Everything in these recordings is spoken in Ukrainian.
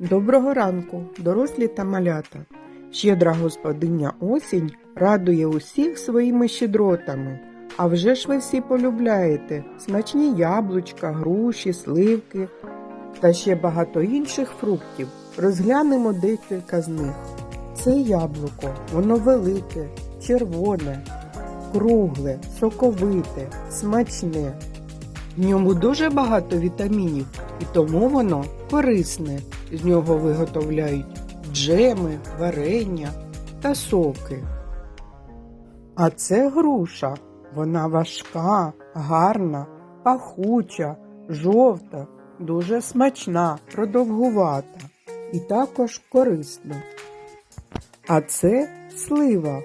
Доброго ранку, дорослі та малята. Щедра господиня осінь радує усіх своїми щедротами. А вже ж ви всі полюбляєте смачні яблучка, груші, сливки та ще багато інших фруктів. Розглянемо декілька з них. Це яблуко, воно велике, червоне, кругле, соковите, смачне. В ньому дуже багато вітамінів, і тому воно корисне. З нього виготовляють джеми, варення та соки. А це груша. Вона важка, гарна, пахуча, жовта, дуже смачна, продовгувата і також корисна. А це слива.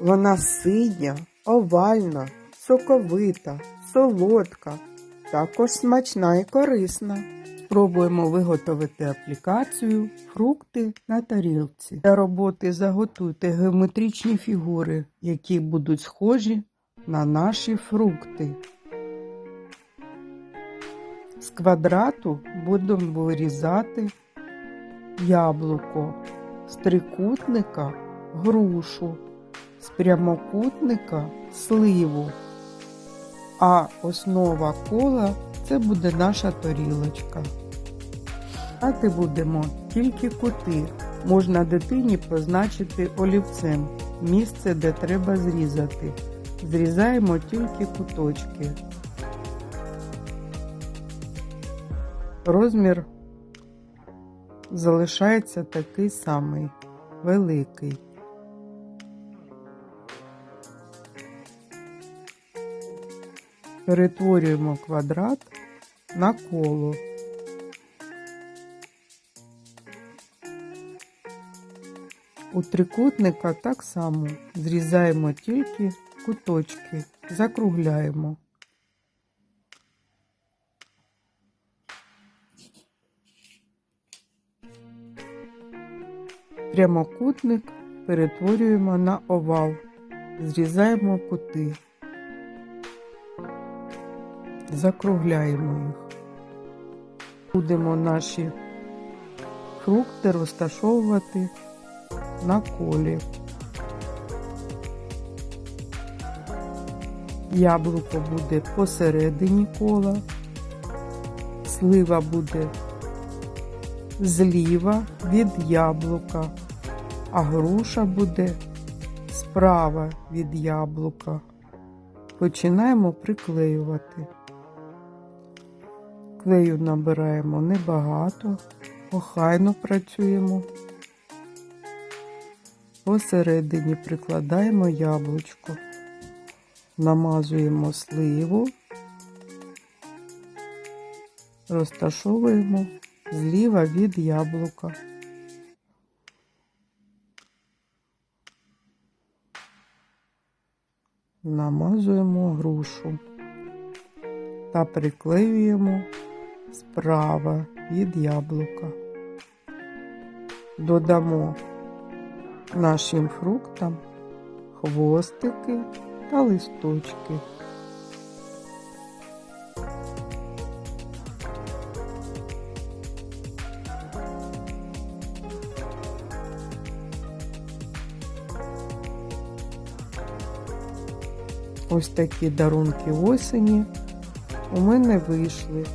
Вона синя, овальна, соковита, солодка, також смачна і корисна. Спробуємо виготовити аплікацію фрукти на тарілці. Для роботи заготуйте геометричні фігури, які будуть схожі на наші фрукти. З квадрату будемо вирізати яблуко, з трикутника грушу, з прямокутника сливу. А основа кола це буде наша тарілочка. Ати будемо тільки кути. Можна дитині позначити олівцем місце, де треба зрізати. Зрізаємо тільки куточки. Розмір залишається такий самий великий. Перетворюємо квадрат на коло. У трикутника так само зрізаємо тільки куточки, закругляємо. Прямокутник перетворюємо на овал, зрізаємо кути, закругляємо їх. Будемо наші фрукти розташовувати на колі. Яблуко буде посередині кола, слива буде зліва від яблука, а груша буде справа від яблука. Починаємо приклеювати. Клею набираємо небагато, охайно працюємо. Посередині прикладаємо яблучко, намазуємо сливу, розташовуємо зліва від яблука. Намазуємо грушу та приклеюємо справа від яблука. Додамо нашим фруктам хвостики та листочки. Ось такі дарунки осені у мене вийшли.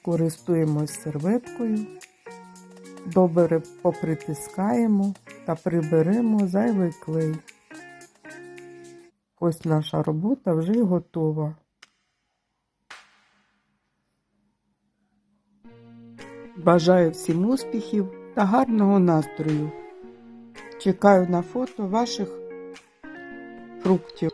Скористуємось серветкою, добре попритискаємо та приберемо зайвий клей. Ось наша робота вже готова. Бажаю всім успіхів та гарного настрою. Чекаю на фото ваших фруктів.